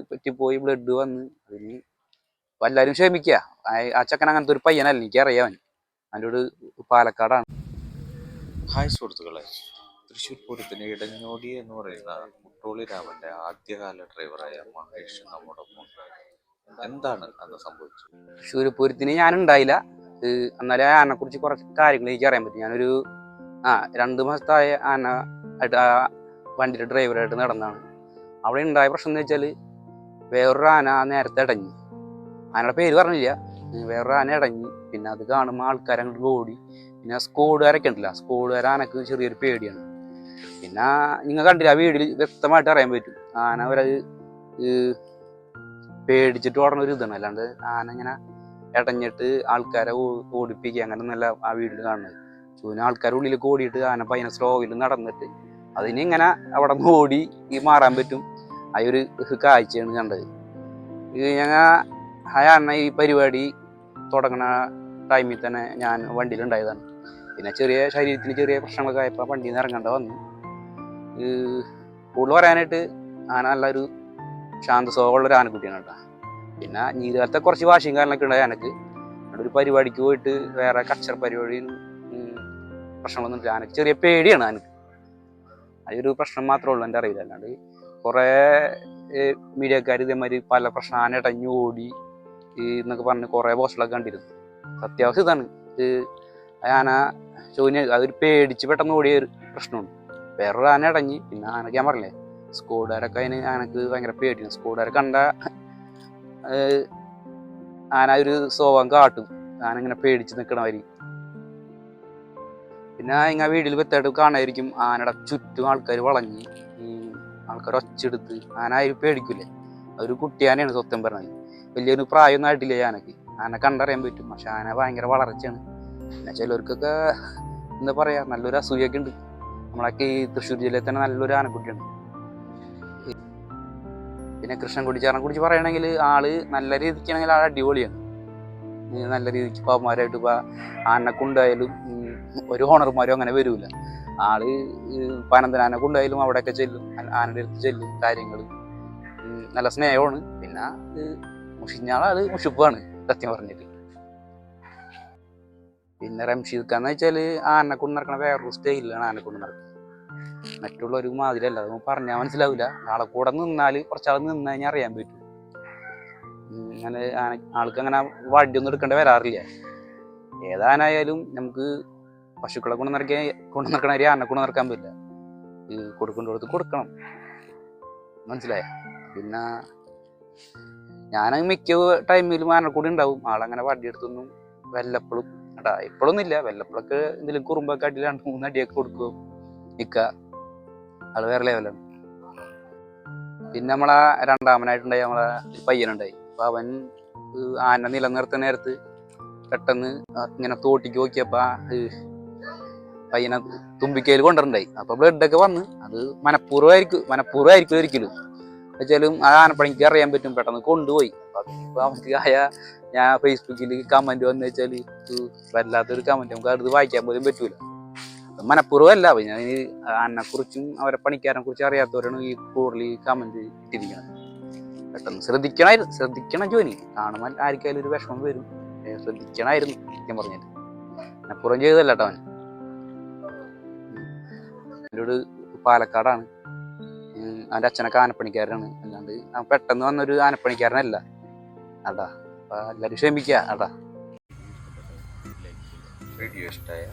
പറ്റിപ്പോയി ബ്ലഡ് വന്ന്. അതിന് എല്ലാവരും ക്ഷമിക്കുക ആ- ചക്കൻ അങ്ങനത്തെ ഒരു പയ്യനല്ല എനിക്കറിയാൻ അവന്റെ പാലക്കാടാണ്. ഹായ് സുഹൃത്തുക്കളെ. തൃശ്ശൂർ പൂരത്തിന് ഇടഞ്ഞോടി എന്ന് പറയുന്ന മുട്ടോളി രാമന്റെ ആദ്യകാല ഡ്രൈവറായ മഹേഷ് നമ്മോടൊപ്പം. എന്താണ് അന്ന് സംഭവിച്ചത്? തൃശ്ശൂർ പൂരത്തിന് ഞാനുണ്ടായില്ല. എന്നാലും ആ ആനയെ കുറിച്ച് കുറച്ച് കാര്യങ്ങൾ എനിക്ക് അറിയാൻ പറ്റും. ഞാനൊരു ആ രണ്ട് മാസത്തായ ആന ആയിട്ട് ആ വണ്ടിയുടെ ഡ്രൈവറായിട്ട് നടന്നാണ് അവിടെ ഉണ്ടായ പ്രശ്നം എന്ന് വെച്ചാൽ വേറൊരു ആന ആ നേരത്തെ ഇടഞ്ഞു. ആനയുടെ പേര് പറഞ്ഞില്ല. വേറൊരു ആന ഇടഞ്ഞു. പിന്നെ അത് കാണുമ്പോൾ ആൾക്കാരെ അങ്ങോട്ട് ഓടി. പിന്നെ സ്കോഡുകാരൊക്കെ ഉണ്ടല്ലോ. സ്കോഡുകാർ ആനക്ക് ചെറിയൊരു പേടിയാണ്. പിന്നെ നിങ്ങൾ കണ്ടില്ല ആ വീടിൽ വ്യക്തമായിട്ട് അറിയാൻ പറ്റും. ആന അവരത് പേടിച്ചിട്ട് ഓടണ ഒരു ഇതാണ്. അല്ലാണ്ട് ആന ഇങ്ങനെ ഇടഞ്ഞിട്ട് ആൾക്കാരെ ഓടിപ്പിക്കുക അങ്ങനെ നല്ല ആ വീട്ടിൽ കാണുന്നത്. ചൂന ആൾക്കാരെ ഉള്ളിലേക്ക് ഓടിയിട്ട് ആന പയ്യനെ സ്ലോയിൽ നടന്നിട്ട് അതിനെ ഇങ്ങനെ അവിടെ നിന്ന് ഓടി ഈ മാറാൻ പറ്റും. ആ ഒരു കാഴ്ചയാണ് കണ്ടത്. ഞങ്ങൾ ആ അണ്ണ ഈ പരിപാടി തുടങ്ങണ ടൈമിൽ തന്നെ ഞാൻ വണ്ടിയിലുണ്ടായതാണ്. പിന്നെ ചെറിയ ശരീരത്തിന് ചെറിയ പ്രശ്നങ്ങളൊക്കെ ആയപ്പോൾ വണ്ടിയിൽ നിന്ന് ഇറങ്ങേണ്ട വന്നു. കൂടുതൽ പറയാനായിട്ട് ആന നല്ലൊരു ശാന്ത സ്വഭാവമുള്ള ഒരു ആനക്കുട്ടിയാണ് കേട്ടോ. പിന്നെ നീരുകാലത്തെ കുറച്ച് വാശിയും കാര്യങ്ങളൊക്കെ ഉണ്ടായി ആനക്ക്. ഒരു പരിപാടിക്ക് പോയിട്ട് വേറെ കച്ചറ പരിപാടിയും പ്രശ്നങ്ങളൊന്നും ഇല്ല. ആനക്ക് ചെറിയ പേടിയാണ് ആനക്ക്. അതൊരു പ്രശ്നം മാത്രമേ ഉള്ളൂ എന്റെ അറിയില്ല അല്ലാണ്ട് കുറേ മീഡിയക്കാർ ഇതേമാതിരി പല പ്രശ്നം ആന ഇടഞ്ഞു ഓടി എന്നൊക്കെ പറഞ്ഞ് കുറേ പോസ്റ്റുകളൊക്കെ കണ്ടിരുന്നു. അത്യാവശ്യം ഇതാണ്. ഇത് ആന ചോദിന് അതൊരു പേടിച്ച് പെട്ടെന്ന് ഓടിയ ഒരു പ്രശ്നമുണ്ട് വേറൊരു ആന ഇടഞ്ഞ് പിന്നെ ആനക്ക് ഞാൻ പറഞ്ഞില്ലേ സ്കോഡുകാരൊക്കെ അതിന് ആനക്ക് ഭയങ്കര പേടിയാണ്. സ്കോഡുകാരെ കണ്ട ആന ഒരു സ്വഭാവം കാട്ടും. ആന ഇങ്ങനെ പേടിച്ച് നിൽക്കണവര് പിന്നെ ഇങ്ങനെ വീട്ടിൽ വ്യക്തമായിട്ട് കാണായിരിക്കും ആനയുടെ ചുറ്റും ആൾക്കാർ വളഞ്ഞ് ഈ ആൾക്കാർ ഒച്ചെടുത്ത് ആനായി പേടിക്കില്ലേ പേടിക്കൂലേ? അതൊരു കുട്ടിയാനയാണ് സത്യം പറഞ്ഞത്. വലിയൊരു പ്രായമൊന്നും ആയിട്ടില്ല ആനക്ക് ആന കണ്ടറിയാൻ പറ്റും. പക്ഷെ ആന ഭയങ്കര വളർച്ചയാണ്. പിന്നെ ചിലർക്കൊക്കെ എന്താ പറയാ നല്ലൊരു അസൂയൊക്കെ ഉണ്ട്. നമ്മളൊക്കെ ഈ തൃശ്ശൂർ ജില്ലയിൽ തന്നെ നല്ലൊരു ആനക്കുട്ടിയാണ്. പിന്നെ കൃഷ്ണൻകുടിച്ചാറിനെ കുറിച്ച് പറയണമെങ്കിൽ ആൾ നല്ല രീതിക്കാണെങ്കിൽ ആൾ അടിപൊളിയാണ്. നല്ല രീതിക്ക് പാവന്മാരായിട്ട് ഇപ്പൊ ആനക്കുണ്ടായാലും ഒരു ഹോണർമാരും അങ്ങനെ വരില്ല ആൾ പനന്തൻ ആനക്കുണ്ടായാലും കൊണ്ടായാലും അവിടെയൊക്കെ ചെല്ലും. ആനയുടെ അടുത്ത് ചെല്ലും കാര്യങ്ങൾ നല്ല സ്നേഹമാണ്. പിന്നെ മുഷിഞ്ഞാളാൾ മുഷിപ്പാണ് സത്യം പറഞ്ഞിട്ട്. പിന്നെ റംഷീദ് എന്ന് വെച്ചാൽ ആനെ കൊണ്ട് നടക്കണ വേറൊരു സ്റ്റൈലാണ് ആനെ കൊണ്ട് നടക്കുന്നത് മറ്റുള്ളവർ മാതിരിയല്ല അത് പറഞ്ഞാൽ മനസ്സിലാവില്ല ആളെ കൂടെ നിന്നാൽ കുറച്ചാൾ നിന്ന് അറിയാൻ പറ്റും. അങ്ങനെ ആന- ആൾക്ക് അങ്ങനെ വടിയൊന്നും എടുക്കേണ്ടി വരാറില്ല. ഏതാനായാലും നമുക്ക് പശുക്കളെ കൊണ്ട് നടക്കാൻ കൊണ്ട് നടക്കണ ഒരു ആനെ കൊണ്ട് നടക്കാൻ പറ്റില്ല. ഈ കൊടുക്കേണ്ടടുത്ത് കൊടുക്കണം. മനസ്സിലായ? പിന്നെ ഞാൻ മിക്ക ടൈമിലും ആനക്കൂടി ഉണ്ടാവും. ആളങ്ങനെ വടിയെടുത്തൊന്നും വല്ലപ്പോഴും കേട്ടാ ഇപ്പോഴൊന്നും ഇല്ല വല്ലപ്പോഴൊക്കെ എന്തെങ്കിലും കുറുമ്പൊക്കെ അടിയിൽ രണ്ട് മൂന്ന് അടിയൊക്കെ കൊടുക്കും. നിക്ക ആൾ വേറെ ലെവലാണ് പിന്നെ നമ്മളെ രണ്ടാമനായിട്ടുണ്ടായി നമ്മളെ പയ്യനുണ്ടായി. അപ്പൊ അവൻ ആന നിലനിർത്തുന്ന നേരത്ത് പെട്ടെന്ന് ഇങ്ങനെ തോട്ടിക്ക് നോക്കിയപ്പോ ആ, ഏഹ് പയ്യനെ തുമ്പിക്കയിൽ കൊണ്ടുണ്ടായി അപ്പൊ ബ്ലഡ് ഒക്കെ വന്ന് അത് മനഃപൂർവമായിരിക്കും മനഃപൂർവമായിരിക്കും ഒരിക്കലും. വെച്ചാലും ആ ആനപ്പണിക്ക് അറിയാൻ പറ്റും പെട്ടെന്ന് കൊണ്ടുപോയി. അപ്പൊ അതിപ്പോ അവർക്ക് ആയ ഞാൻ ഫേസ്ബുക്കിൽ കമന്റ് വന്നു വെച്ചാൽ വല്ലാത്തൊരു കമന്റ് നമുക്ക് അടുത്ത് വായിക്കാൻ പോലും പറ്റൂല. മനഃപൂർവമല്ല. ഞാൻ ആനെ കുറിച്ചും അവരെ പണിക്കാരനെ കുറിച്ചും അറിയാത്തവരാണ് ഈ കൂടുതൽ കമന്റ് ഇട്ടിരിക്കുന്നത്. പെട്ടെന്ന് ശ്രദ്ധിക്കണമായിരുന്നു ശ്രദ്ധിക്കണം ജോലി. കാണുമ്പോൾ ആർക്കായാലും ഒരു വിഷമം വരും. ശ്രദ്ധിക്കണമായിരുന്നു സത്യം പറഞ്ഞിട്ട്. പുറം ചെയ്തല്ല കേട്ടോ അവൻ എന്നോട് പാലക്കാടാണ്. അവന്റെ അച്ഛനൊക്കെ ആനപ്പണിക്കാരനാണ്. അല്ലാണ്ട് അവൻ പെട്ടെന്ന് വന്നൊരു ആനപ്പണിക്കാരനല്ല. അതാ അപ്പൊ എല്ലാവരും ക്ഷമിക്കുക അതാ ഇഷ്ടമായ